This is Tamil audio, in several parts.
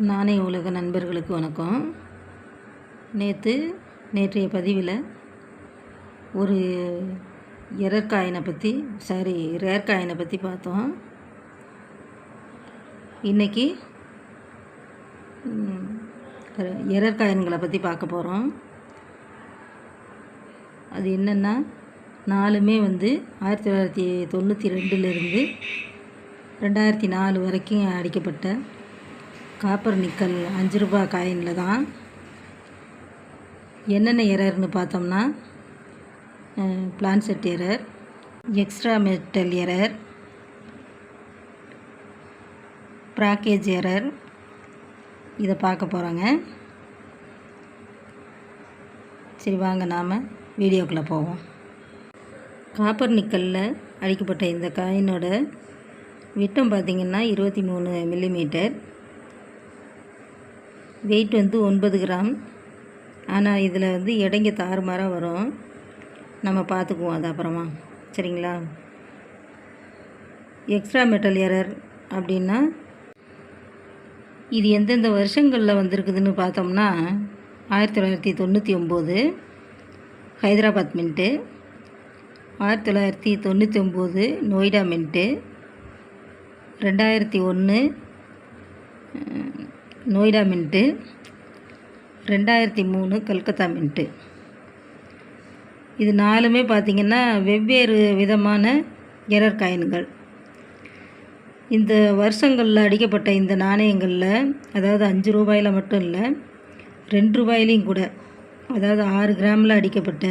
நாணய உலக நண்பர்களுக்கு வணக்கம். நேற்று நேற்றைய பதிவில் ஒரு எரர் காயினை பற்றி சாரி ரேர் காயினை பற்றி பார்த்தோம். இன்றைக்கி எரர் காயின்களை பற்றி பார்க்க போகிறோம் அது என்னென்னா நாலுமே வந்து ஆயிரத்தி தொள்ளாயிரத்தி தொண்ணூற்றி ரெண்டுலேருந்து ரெண்டாயிரத்தி நாலு வரைக்கும் அடிக்கப்பட்ட காப்பர் நிக்கல் அஞ்சு ரூபா காயினில் தான். என்னென்ன எரர்னு பார்த்தோம்னா planchet error extra metal error brockage error இதை பார்க்க போகிறோங்க சரி வாங்க நாம் வீடியோக்குள்ளே போவோம். காப்பர் நிக்கலில் அடிக்கப்பட்ட இந்த காயினோட விட்டம் பார்த்திங்கன்னா இருபத்தி மூணு மில்லிமீட்டர் வெயிட் வந்து ஒன்பது கிராம். ஆனால் இதில் வந்து எடைங்க தாறுமாறாக வரும். நம்ம பார்த்துக்குவோம் அது அப்புறமா. சரிங்களா? எக்ஸ்ட்ரா மெட்டல் எரர் அப்படின்னா இது எந்தெந்த வருஷங்களில் வந்திருக்குதுன்னு பார்த்தோம்னா ஆயிரத்தி தொள்ளாயிரத்தி தொண்ணூற்றி ஒம்பது ஹைதராபாத் மின்ட்டு ஆயிரத்தி தொள்ளாயிரத்தி தொண்ணூற்றி ஒம்பது நொய்டா மின்ட்டு ரெண்டாயிரத்தி ஒன்று நொய்டா மின்ட்டு ரெண்டாயிரத்தி மூணு கல்கத்தா மின்ட்டு. இது நாலுமே பார்த்திங்கன்னா வெவ்வேறு விதமான எரர் காயின்கள். இந்த வருஷங்களில் அடிக்கப்பட்ட இந்த நாணயங்களில் அதாவது அஞ்சு ரூபாயில் மட்டும் இல்லை ரெண்டு ரூபாயிலையும் கூட அதாவது ஆறு கிராமில் அடிக்கப்பட்ட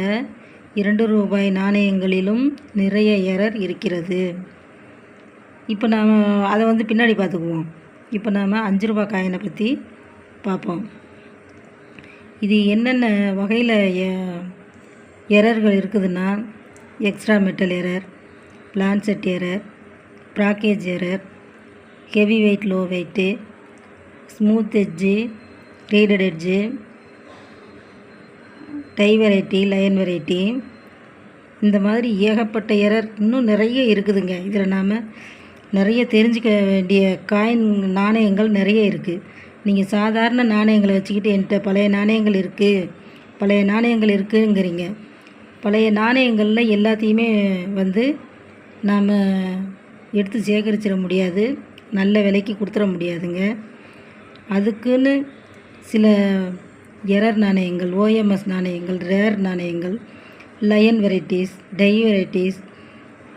இரண்டு ரூபாய் நாணயங்களிலும் நிறைய எரர் இருக்கிறது. இப்போ நாம் அதை வந்து பின்னாடி பார்த்துக்குவோம். இப்போ நாம் அஞ்சு ரூபா காயினை பற்றி பார்ப்போம். இது என்னென்ன வகையில் எரர்கள் இருக்குதுன்னா extra metal error planchet error brockage error heavy weight low weight smooth edge reeded edge die variety lion variety இந்த மாதிரி ஏகப்பட்ட எரர் இன்னும் நிறைய இருக்குதுங்க. இதில் நாம் நிறைய தெரிஞ்சுக்க வேண்டிய காயின் நாணயங்கள் நிறைய இருக்குது நீங்கள் சாதாரண நாணயங்களை வச்சுக்கிட்டு என்கிட்ட பழைய நாணயங்கள் இருக்குது பழைய நாணயங்கள் இருக்குங்கிறீங்க. பழைய நாணயங்களில் எல்லாத்தையுமே வந்து நாம் எடுத்து சேகரிச்சிட முடியாது. நல்ல விலைக்கு கொடுத்துட முடியாதுங்க. அதுக்குன்னு சில எரர் நாணயங்கள் ஓஎம்எஸ் நாணயங்கள் ரேர் நாணயங்கள் லயன் வெரைட்டிஸ் டை வெரைட்டிஸ்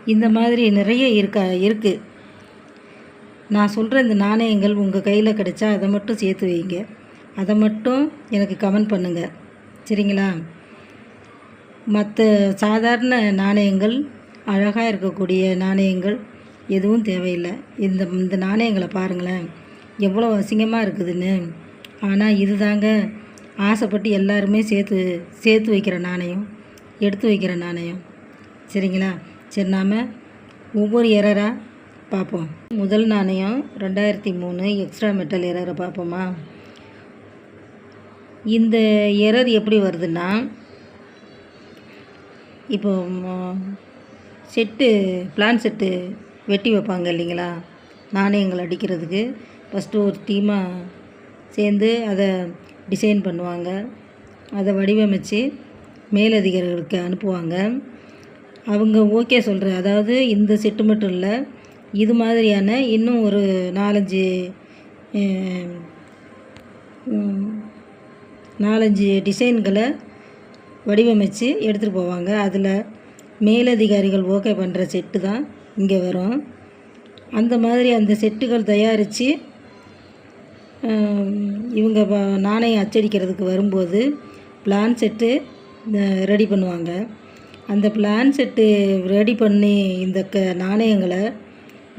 இந்த மாதிரி நிறைய இருக்கா இருக்குது நான் சொல்கிற இந்த நாணயங்கள் உங்கள் கையில் கிடைச்சா அதை மட்டும் சேர்த்து வைங்க. அதை மட்டும் எனக்கு கமெண்ட் பண்ணுங்கள் சரிங்களா? மற்ற சாதாரண நாணயங்கள் அழகாக இருக்கக்கூடிய நாணயங்கள் எதுவும் தேவையில்லை. இந்த இந்த நாணயங்களை பாருங்களேன். எவ்வளோ அசிங்கமாக இருக்குதுன்னு. ஆனால் இது தாங்க ஆசைப்பட்டு எல்லாருமே சேர்த்து சேர்த்து வைக்கிற நாணயம் எடுத்து வைக்கிற நாணயம். சரிங்களா? சரி நாம் ஒவ்வொரு எரராக பார்ப்போம். முதல் நாணயம் ரெண்டாயிரத்தி மூணு எக்ஸ்ட்ரா மெட்டல் எரரை பார்ப்போமா? இந்த எரர் எப்படி வருதுன்னா இப்போ செட்டு பிளான் செட்டு வெட்டி வைப்பாங்க இல்லைங்களா? நாணயங்கள் அடிக்கிறதுக்கு. ஃபஸ்ட்டு ஒரு டீமாக சேர்ந்து அதை டிசைன் பண்ணுவாங்க. அதை வடிவமைச்சு மேலதிகாரிகளுக்கு அனுப்புவாங்க. அவங்க ஓகே சொல்கிற அதாவது இந்த செட்டு மட்டும் இல்லை இது மாதிரியான இன்னும் ஒரு நாலஞ்சு நாலஞ்சு டிசைன்களை வடிவமைச்சு எடுத்துகிட்டு போவாங்க. அதில் மேலதிகாரிகள் ஓகே பண்ணுற செட்டு தான் இங்கே வரும். அந்த மாதிரி அந்த செட்டுகள் தயாரித்து இவங்க நாணயம் அச்சடிக்கிறதுக்கு வரும்போது பிளான் செட்டு ரெடி பண்ணுவாங்க. அந்த பிளான் செட்டு ரெடி பண்ணி இந்த க நாணயங்களை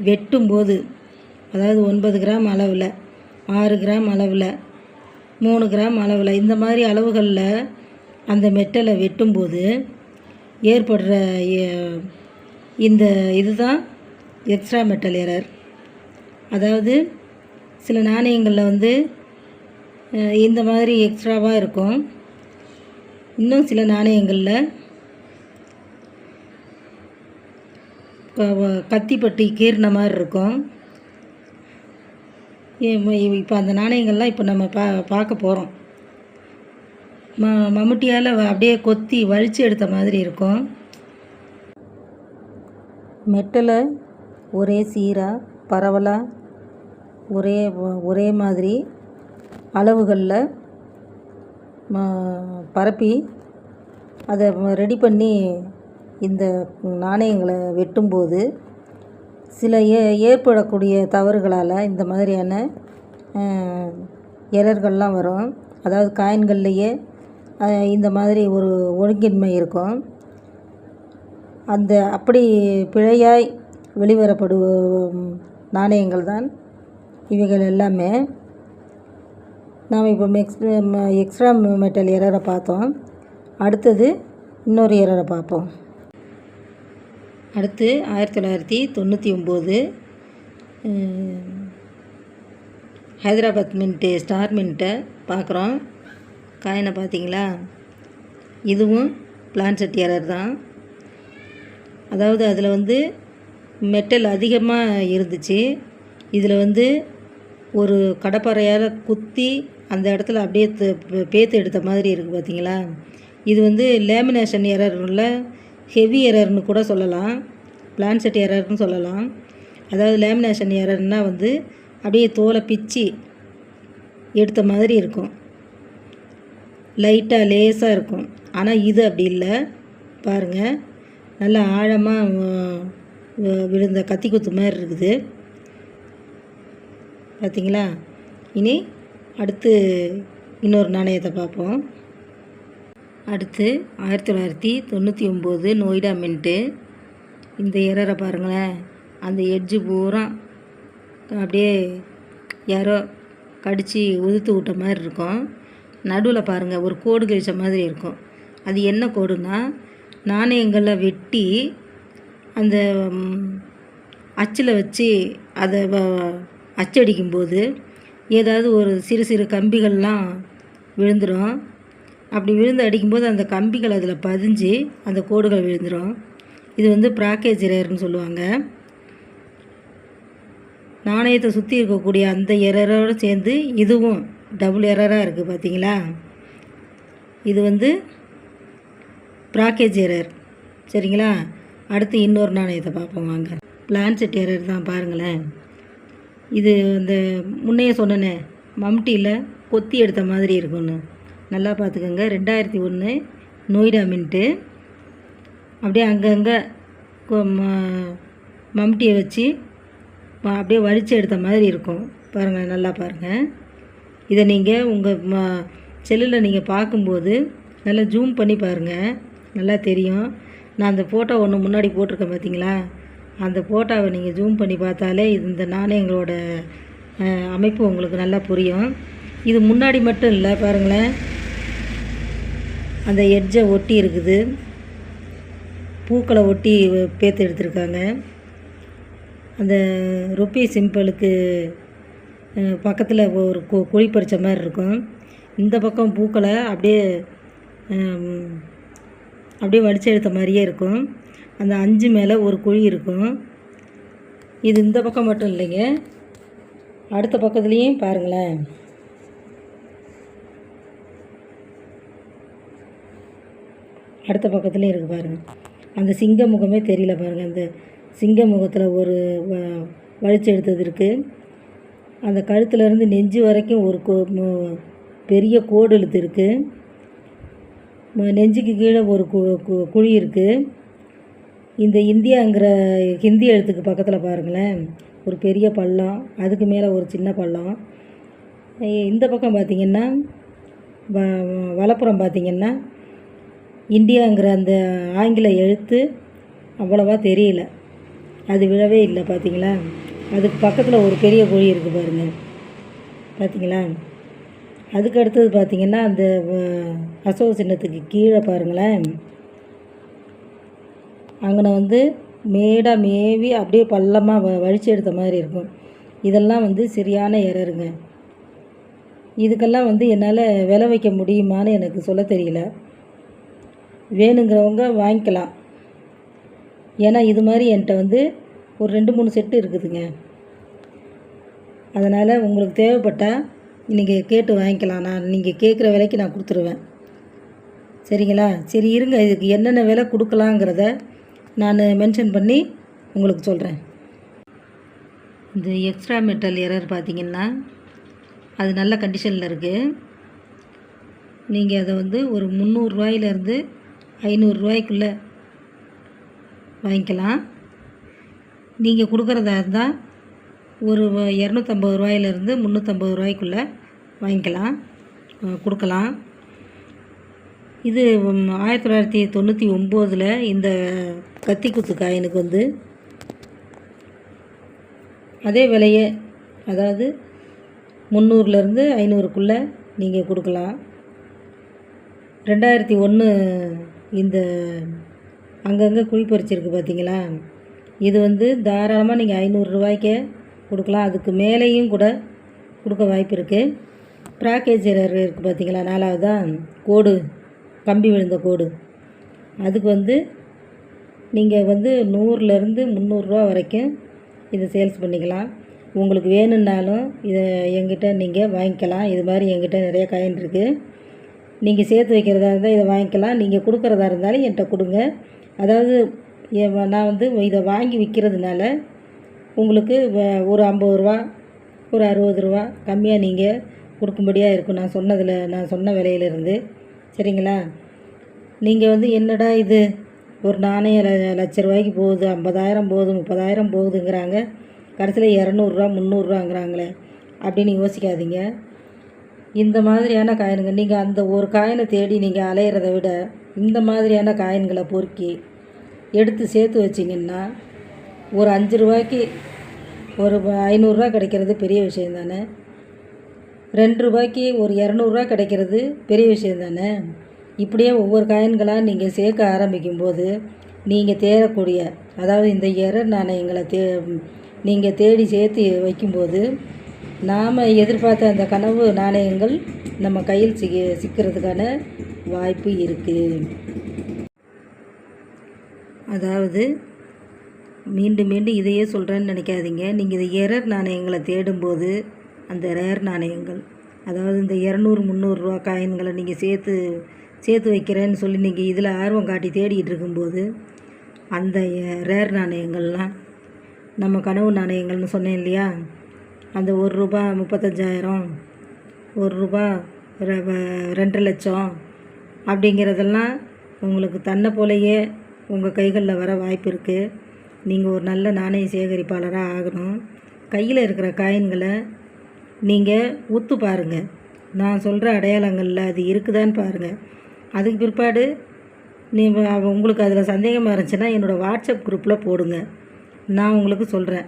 வெட்டும்போது அதாவது ஒன்பது கிராம் அளவில் ஆறு கிராம் அளவில் மூணு கிராம் அளவில் இந்த மாதிரி அளவுகளில் அந்த மெட்டலை வெட்டும்போது ஏற்படுற இந்த இதுதான் எக்ஸ்ட்ரா மெட்டல் எரர் அதாவது சில நாணயங்களில் வந்து இந்த மாதிரி எக்ஸ்ட்ராவாக இருக்கும். இன்னும் சில நாணயங்களில் கத்திப்பட்டி கீறின மாதிரி இருக்கும். இப்போ அந்த நாணயங்கள்லாம் இப்போ நம்ம பா பார்க்க போகிறோம் ம மம்முட்டியால் அப்படியே கொத்தி வலிச்சு எடுத்த மாதிரி இருக்கும். மெட்டலை ஒரே சீராக பரவலாக ஒரே ஒரே மாதிரி அளவுகளில் ம பரப்பி அதை ரெடி பண்ணி இந்த நாணயங்களை வெட்டும்போது சில ஏ ஏற்படக்கூடிய தவறுகளால் இந்த மாதிரியான எரர்கள்லாம் வரும். அதாவது காயின்கள்லேயே இந்த மாதிரி ஒரு ஒழுங்கின்மை இருக்கும். அந்த அப்படி பிழையாய் வெளிவரப்படும் நாணயங்கள் தான் இவைகள் எல்லாமே. நாம் இப்போ மெக்ஸ் எக்ஸ்ட்ரா மெட்டல் எரரை பார்த்தோம். அடுத்தது இன்னொரு எரரை பார்ப்போம். அடுத்து ஆயிரத்தி தொள்ளாயிரத்தி தொண்ணூற்றி ஒம்பது ஹைதராபாத் மின்ட்டு ஸ்டார் மின்ட்டை பார்க்குறோம். காயினை பார்த்தீங்களா? இதுவும் பிளான்செட் எரர் தான். அதாவது அதில் வந்து மெட்டல் அதிகமாக இருந்துச்சு. இதில் வந்து ஒரு கடப்பாறையால் குத்தி அந்த இடத்துல அப்படியே பேத்து எடுத்த மாதிரி இருக்குது பார்த்தீங்களா? இது வந்து லேமினேஷன் எரர் உள்ள ஹெவி எரர்னு கூட சொல்லலாம். பிளான்செட் எரர்னு சொல்லலாம். அதாவது லேமினேஷன் எரர்னால் வந்து அப்படியே தோலை பிச்சு எடுத்த மாதிரி இருக்கும். லைட்டாக லேசாக இருக்கும். ஆனால் இது அப்படி இல்லை. பாருங்கள் நல்லா ஆழமாக விழுந்த கத்தி குத்து மாதிரி இருக்குது. பார்த்திங்களா இனி அடுத்து இன்னொரு நாணயத்தை பார்ப்போம். அடுத்து ஆயிரத்தி தொள்ளாயிரத்தி தொண்ணூற்றி ஒம்பது நொய்டா மின்ட்டு. இந்த எரரை பாருங்களேன். அந்த எட்ஜு பூரா அப்படியே யாரோ கடித்து உதுத்து விட்ட மாதிரி இருக்கும். நடுவில் பாருங்கள் ஒரு கோடு கிழிச்ச மாதிரி இருக்கும். அது என்ன கோடுனா நாணயங்களை வெட்டி அந்த அச்சில் வச்சு அதை அச்சடிக்கும்போது ஏதாவது ஒரு சிறு சிறு கம்பிகள்லாம் விழுந்துடும் அப்படி விழுந்து அடிக்கும்போது அந்த கம்பிகள் அதில் பதிஞ்சு அந்த கோடுகள் விழுந்துடும் இது வந்து ப்ராக்கேஜ் எரர்னு சொல்லுவாங்க. நாணயத்தை சுற்றி இருக்கக்கூடிய அந்த எரரோடு சேர்ந்து இதுவும் டபுள் எரராக இருக்குது பார்த்தீங்களா இது வந்து ப்ராக்கேஜ் எரர். சரிங்களா? அடுத்து இன்னொரு நாணயத்தை பார்ப்போம் வாங்க. பிளான்செட் எரர் தான் பாருங்களேன். இது இந்த முன்னையே சொன்னனே மம்டியில் கொத்தி எடுத்த மாதிரி இருக்கும்னு. நல்லா பார்த்துக்கோங்க. ரெண்டாயிரத்தி ஒன்று நொய்டா மின்ட்டு அப்படியே அங்கங்கே மம்டியை வச்சு அப்படியே வலிச்சு எடுத்த மாதிரி இருக்கும். பாருங்கள் நல்லா பாருங்கள் இதை நீங்கள் உங்கள் ம செல்லில் நீங்கள் பார்க்கும்போது நல்லா ஜூம் பண்ணி பாருங்கள் நல்லா தெரியும். நான் அந்த ஃபோட்டோ ஒன்று முன்னாடி போட்டிருக்கேன் பார்த்தீங்களா? அந்த ஃபோட்டோவை நீங்கள் ஜூம் பண்ணி பார்த்தாலே இந்த நாணயங்களோட அமைப்பு உங்களுக்கு நல்லா புரியும். இது முன்னாடி மட்டும் இல்லை பாருங்களேன். அந்த எட்ஜை ஒட்டி இருக்குது. பூக்களை ஒட்டி பேத்து எடுத்திருக்காங்க. அந்த ரொப்பி சிம்பிளுக்கு பக்கத்தில் ஒரு கு குழி பறித்த மாதிரி இருக்கும். இந்த பக்கம் பூக்களை அப்படியே அப்படியே வடித்து எடுத்த மாதிரியே இருக்கும். அந்த அஞ்சு மேலே ஒரு குழி இருக்கும். இது இந்த பக்கம் மட்டும் இல்லைங்க. அடுத்த பக்கத்துலேயும் பாருங்களேன். அடுத்த பக்கத்துலேயும் இருக்குது பாருங்கள் அந்த சிங்க முகமே தெரியல பாருங்கள் அந்த சிங்க முகத்தில் ஒரு வலிச்சு எடுத்தது இருக்குது அந்த கழுத்துலேருந்து நெஞ்சு வரைக்கும் ஒரு கோ பெரிய கோடு எழுத்து இருக்குது நெஞ்சுக்கு கீழே ஒரு குழி இருக்குது இந்த இந்தியாங்கிற ஹிந்தி எழுத்துக்கு பக்கத்தில் பாருங்களேன். ஒரு பெரிய பள்ளம் அதுக்கு மேலே ஒரு சின்ன பள்ளம். இந்த பக்கம் பார்த்திங்கன்னா வ வலப்புறம் பார்த்திங்கன்னா இந்தியாங்கிற அந்த ஆங்கில எழுத்து அவ்வளோவா தெரியல. அது விழவே இல்லை பார்த்தீங்களா அதுக்கு பக்கத்தில் ஒரு பெரிய குழி இருக்குது பாருங்கள் பார்த்தீங்களா அதுக்கு அடுத்தது பார்த்திங்கன்னா அந்த அசோக சின்னத்துக்கு கீழே பாருங்களேன். அங்கே வந்து மேடாக மேவி அப்படியே பள்ளமாக வ வழித்து எடுத்த மாதிரி இருக்கும். இதெல்லாம் வந்து சரியான எரருங்க. இதுக்கெல்லாம் வந்து என்னால் விளை வைக்க முடியுமான்னு எனக்கு சொல்ல தெரியல. வேணுங்கிறவங்க வாங்கிக்கலாம். ஏன்னா இது மாதிரி என்கிட்ட வந்து ஒரு ரெண்டு மூணு செட்டு இருக்குதுங்க. அதனால் உங்களுக்கு தேவைப்பட்டால் நீங்கள் கேட்டு வாங்கிக்கலாம். நான் நீங்கள் கேட்குற விலைக்கு நான் கொடுத்துருவேன். சரிங்களா? சரி இருங்க. இதுக்கு என்னென்ன விலை கொடுக்கலாங்கிறத நான் மென்ஷன் பண்ணி உங்களுக்கு சொல்கிறேன் இந்த எக்ஸ்ட்ரா மெட்டல் எரர் பார்த்திங்கன்னா அது நல்ல கண்டிஷனில் இருக்குது நீங்கள் அதை வந்து ஒரு முந்நூறுரூவாயிலேருந்து ஐநூறுரூவாய்க்குள்ளே வாங்கிக்கலாம். நீங்கள் கொடுக்குறதா இருந்தால் ஒரு இரநூத்தம்பது ரூபாயிலேருந்து முந்நூற்றம்பது ரூபாய்க்குள்ளே வாங்கிக்கலாம். கொடுக்கலாம். இது ஆயிரத்தி தொள்ளாயிரத்தி தொண்ணூற்றி ஒம்போதில் இந்த கத்தி குத்து காயினுக்கு வந்து அதே விலையே அதாவது முந்நூறுலேருந்து ஐநூறுக்குள்ளே நீங்கள் கொடுக்கலாம். ரெண்டாயிரத்தி ஒன்று இந்த அங்கங்கே குழி பறிச்சிருக்கு பார்த்தீங்களா இது வந்து தாராளமாக நீங்கள் ஐநூறுரூவாய்க்கே கொடுக்கலாம். அதுக்கு மேலேயும் கூட கொடுக்க வாய்ப்பு இருக்குது ப்ராக்கேஜ் இருக்குது பார்த்தீங்களா நாலாவதா? கோடு. கம்பி விழுந்த கோடு. அதுக்கு வந்து நீங்கள் வந்து நூறுலேருந்து முந்நூறுரூவா வரைக்கும் இதை சேல்ஸ் பண்ணிக்கலாம். உங்களுக்கு வேணும்னாலும் இதை எங்கிட்ட நீங்கள் வாங்கிக்கலாம். இது மாதிரி எங்கிட்ட நிறைய காயின் இருக்குது நீங்கள் சேர்த்து வைக்கிறதா இருந்தால் இதை வாங்கிக்கலாம். நீங்கள் கொடுக்குறதா இருந்தாலும் என்கிட்ட கொடுங்க. அதாவது நான் வந்து இதை வாங்கி விற்கிறதுனால உங்களுக்கு வ- ஒரு ஐம்பது ரூபா ஒரு அறுபது ரூபா கம்மியாக நீங்கள் கொடுக்கும்படியாக இருக்கும். நான் சொன்னதில் நான் சொன்ன விலையிலிருந்து. சரிங்களா? நீங்கள் வந்து என்னடா இது? ஒரு நாணயம் லட்ச ரூபாய்க்கு போகுது ஐம்பதாயிரம் போகுது முப்பதாயிரம் போகுதுங்கிறாங்க. கடைசியில் இரநூறுவா முந்நூறுரூவாங்கிறாங்களே அப்படின்னு யோசிக்காதீங்க. இந்த மாதிரியான காயினுங்க நீங்கள் அந்த ஒரு காயினை தேடி நீங்கள் அலையிறத விட இந்த மாதிரியான காயின்களை பொறுக்கி எடுத்து சேர்த்து வச்சிங்கன்னா ஒரு அஞ்சு ரூபாய்க்கு ஒரு ஐநூறுரூவா கிடைக்கிறது பெரிய விஷயம் தானே? ரெண்டு ரூபாய்க்கு ஒரு இரநூறுவா கிடைக்கிறது பெரிய விஷயம் தானே? இப்படியே ஒவ்வொரு காயின்களாக நீங்கள் சேர்க்க ஆரம்பிக்கும்போது நீங்கள் தேடக்கூடிய அதாவது இந்த இரர் நாணயங்களை தே நீங்கள் தேடி சேர்த்து வைக்கும்போது நாம் எதிர்பார்த்த அந்த கனவு நாணயங்கள் நம்ம கையில் சிக்க சிக்கிறதுக்கான வாய்ப்பு இருக்குது அதாவது மீண்டும் மீண்டும் இதையே சொல்கிறேன்னு நினைக்காதீங்க. நீங்கள் இந்த எரர் நாணயங்களை தேடும்போது அந்த ரேர் நாணயங்கள் அதாவது இந்த இரநூறு முந்நூறுரூவா காயின்களை நீங்கள் சேர்த்து சேர்த்து வைக்கிறேன்னு சொல்லி நீங்கள் இதில் ஆர்வம் காட்டி தேடிகிட்டு இருக்கும்போது அந்த ரேர் நாணயங்கள்லாம் நம்ம கனவு நாணயங்கள்னு சொன்னேன் இல்லையா? அந்த ஒரு ரூபா முப்பத்தஞ்சாயிரம் ஒரு ரூபா வ- ரெண்டு லட்சம் அப்படிங்கிறதெல்லாம் உங்களுக்கு தன்னை போலயே உங்கள் கைகளில் வர வாய்ப்பு இருக்குது நீங்கள் ஒரு நல்ல நாணய சேகரிப்பாளராக ஆகணும். கையில் இருக்கிற காயின்களை நீங்கள் உத்து பாருங்கள் நான் சொல்கிற அடையாளங்களில் அது இருக்குதான்னு பாருங்கள் அதுக்கு பிற்பாடு நீ உங்களுக்கு அதில் சந்தேகமாக இருந்துச்சுன்னா என்னோடய வாட்ஸ்அப் குரூப்பில் போடுங்க. நான் உங்களுக்கு சொல்கிறேன்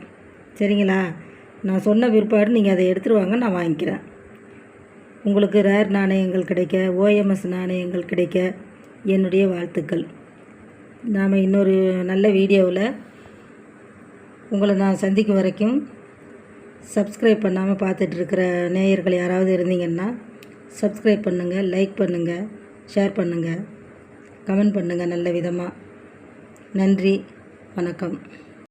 சரிங்களா? நான் சொன்ன பிற்பாடு நீங்கள் அதை எடுத்துகிட்டு வாங்க நான் வாங்கிக்கிறேன். உங்களுக்கு ரேர் நாணயங்கள் கிடைக்க ஓஎம்எஸ் நாணயங்கள் கிடைக்க என்னுடைய வாழ்த்துக்கள். நாம் இன்னொரு நல்ல வீடியோவில் உங்களை நான் சந்திக்கும் வரைக்கும் சப்ஸ்கிரைப் பண்ணாமல் பார்த்துட்ருக்கிற நேயர்கள் யாராவது இருந்தீங்கன்னா சப்ஸ்கிரைப் பண்ணுங்கள் லைக் பண்ணுங்கள் ஷேர் பண்ணுங்கள் கமெண்ட் பண்ணுங்கள் நல்ல விதமாக நன்றி வணக்கம்.